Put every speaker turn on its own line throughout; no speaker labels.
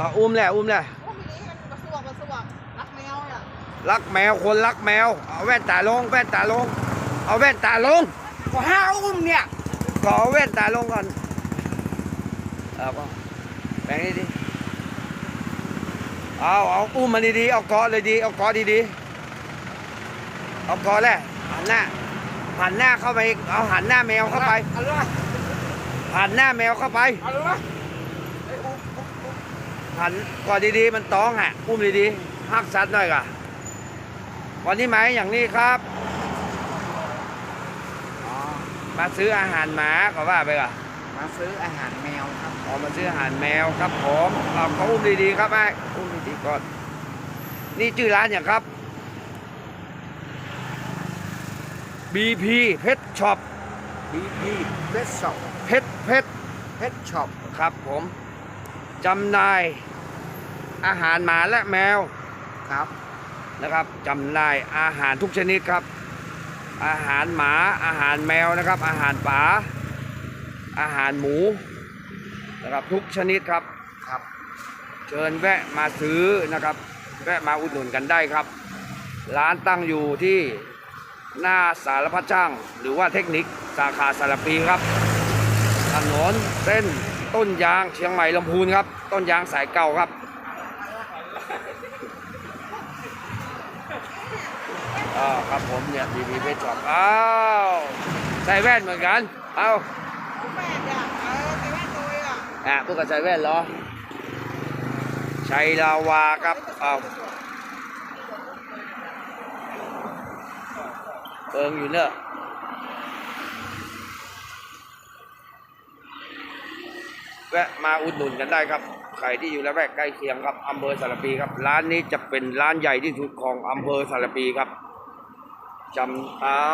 อ่าอุ้มแหละอุ้มแหละ
พวกนี้มันมาสวกมาสวกรักแมวอะ
รักแมวคนรักแมวเอาแว่นตาลงแว่นตาลง เอาแว่นตาลง
ก็ห้าอุ้มเนี่ย
ขอแว่นตาลงก่อนเอาก็แบ่งนี้ดิเอาเอาอุ้มมันดีๆเอาเกาะเลยดีเอาเกาะดีๆเอาเกาะแหละหันหน้าหันหน้าเข้าไปอีกเอาหันหน้าแมวเข้าไป
เอาเลย
หันหน้าแมวเข้าไป
เอาเลย
หันก่อนดีๆ มันต้องอะอุ้มดีๆหักสัดหน่อยก่ะวันนี้ไหมอย่างนี้ครับ
อ๋อ
มาซื้ออาหารหมาก็ว่าไปก่ะ
มาซื้ออาหารแมวครับ
ออกมาซื้ออาหารแมวครับผมเอาเขาอุ้มดีๆครับไอ้อุ้มดีๆก่อน นี่ชื่อร้านอย่างครับ BP Pet Shop
บีพีเพชช็อป
Pet Pet
เพชช็อป
ครับผม จำหน่ายอาหารหมาและแมว
ครับ
นะครับจำหน่ายอาหารทุกชนิดครับ อาหารหมาอาหารแมวนะครับ อาหารป่าอาหารหมูนะครับทุกชนิดครับ
ครับ
เชิญแวะมาซื้อนะครับ แวะมาอุดหนุนกันได้ครับ ร้านตั้งอยู่ที่หน้าสารพัดช่าง หรือว่าเทคนิคสาขาสารปีครับ ถนนเส้น ต้นยางเชียงใหม่ลำพูนครับ ต้นยางสายเก่าครับอ่าครับผมเนี่ยดีพีเพชรช็อปอ้าวใส่แว่นเหมือนกันเอา
แม่นี่ยเออไปแม่ตัวอะ
อะพวกกับใส่แว่นเหรอชัยลาวาครับเอาเอิงอยู่เนอะ แวะมาอุดหนุนกันได้ครับใครที่อยู่ละแวกใกล้เคียงครับอำเภอสารปีครับ ร้านนี้จะเป็นร้านใหญ่ที่สุดของอำเภอสารปีครับจำเอา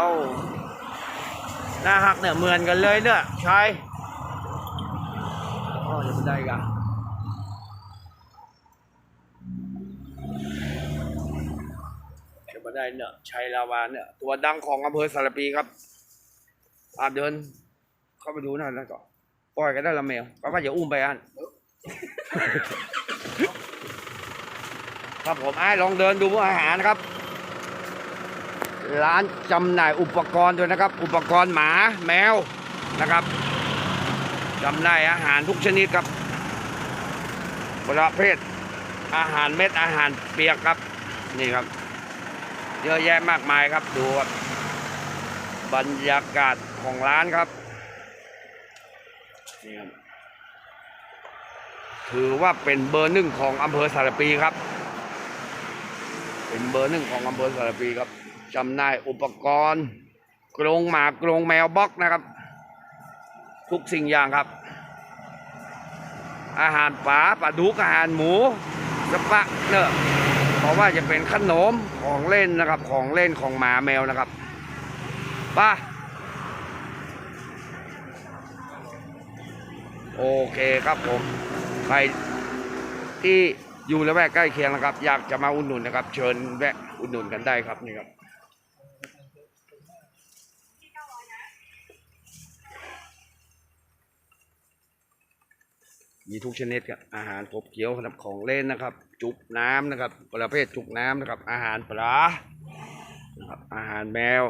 หน้าหักเนี่ยเหมือนกันเลยเนี่ยชายอ๋อจะไม่ได้กันจะมาได้เนี่ยชัยลาวาเนี่ยตัวดังของอำเภอสารปีครับอาเดินเข้าไปดูหน่อยแล้วก็ ปล่อยกันได้ละแมวก็ว่าอย่าอุ้มไปอัน ครับผมไอ้ลองเดินดูอาหารนะครับ ร้านจำหน่ายอุปกรณ์ด้วยนะครับ อุปกรณ์หมาแมวนะครับจำหน่ายอาหารทุกชนิดครับประเภทอาหารเม็ดอาหารเปียกครับ นี่ครับ เยอะแยะมากมายครับดูครับบรรยากาศของร้านครับ นี่ครับถือว่าเป็นเบอร์หนึ่งของอำเภอสารปีครับ เป็นเบอร์หนึ่งของอำเภอสารปีครับจำหน่ายอุปกรณ์กรงหมากรงแมวบล็อกนะครับ ทุกสิ่งอย่างครับ อาหารป่าปลาดุกอาหารหมูสปะเนอะเพราะว่าจะเป็นขนมของเล่นนะครับ ของเล่นของหมาแมวนะครับไป โอเคครับผมใครที่อยู่ละแวกใกล้เคียงนะครับ อยากจะมาอุดหนุนนะครับ เชิญแวะอุดหนุนกันได้ครับนี่ครับมีทุกชนิดครับอาหารครบเคี้ยวนะครับของเล่นนะครับ จุกน้ำนะครับ ประเภทจุกน้ำนะครับ อาหารปลานะครับอาหารแมว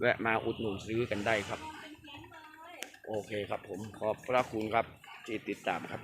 แวะมาอุดหนุนซื้อกันได้ครับ โอเคครับผมขอบพระคุณครับที่ติดตามครับ